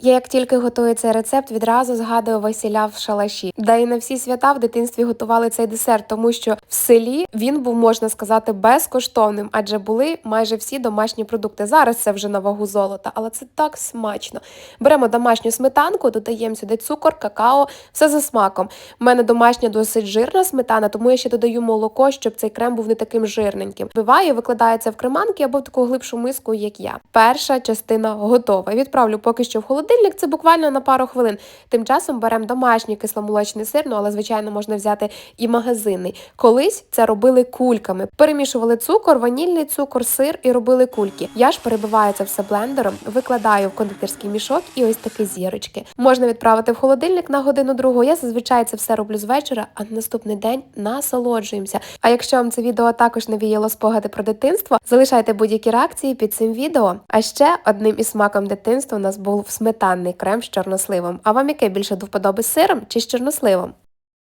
Я як тільки готую цей рецепт, відразу згадую весіля в шалаші, де і на всі свята в дитинстві готували цей десерт, тому що в селі він був, можна сказати, безкоштовним, адже були майже всі домашні продукти. Зараз це вже на вагу золота, але це так смачно. Беремо домашню сметанку, додаємо сюди цукор, какао, все за смаком. У мене домашня досить жирна сметана, тому я ще додаю молоко, щоб цей крем був не таким жирненьким. Вбиваю, викладається в креманки або в таку глибшу миску, як я. Перша частина готова. Відправлю поки що в холодильник. Це буквально на пару хвилин. Тим часом беремо домашній кисломолочний сир, ну але звичайно можна взяти і магазинний. Колись це робили кульками. Перемішували цукор, ванільний цукор, сир і робили кульки. Я ж перебиваю це все блендером, викладаю в кондитерський мішок і ось такі зірочки. Можна відправити в холодильник на годину другу. Я зазвичай це все роблю з вечора, а на наступний день насолоджуємося. А якщо вам це відео також навіяло спогади про дитинство, залишайте будь-які реакції під цим відео. А ще одним із смаком дитинства у нас був сметанний крем з чорносливом. А вам яке більше до вподоби з сиром чи з чорносливом?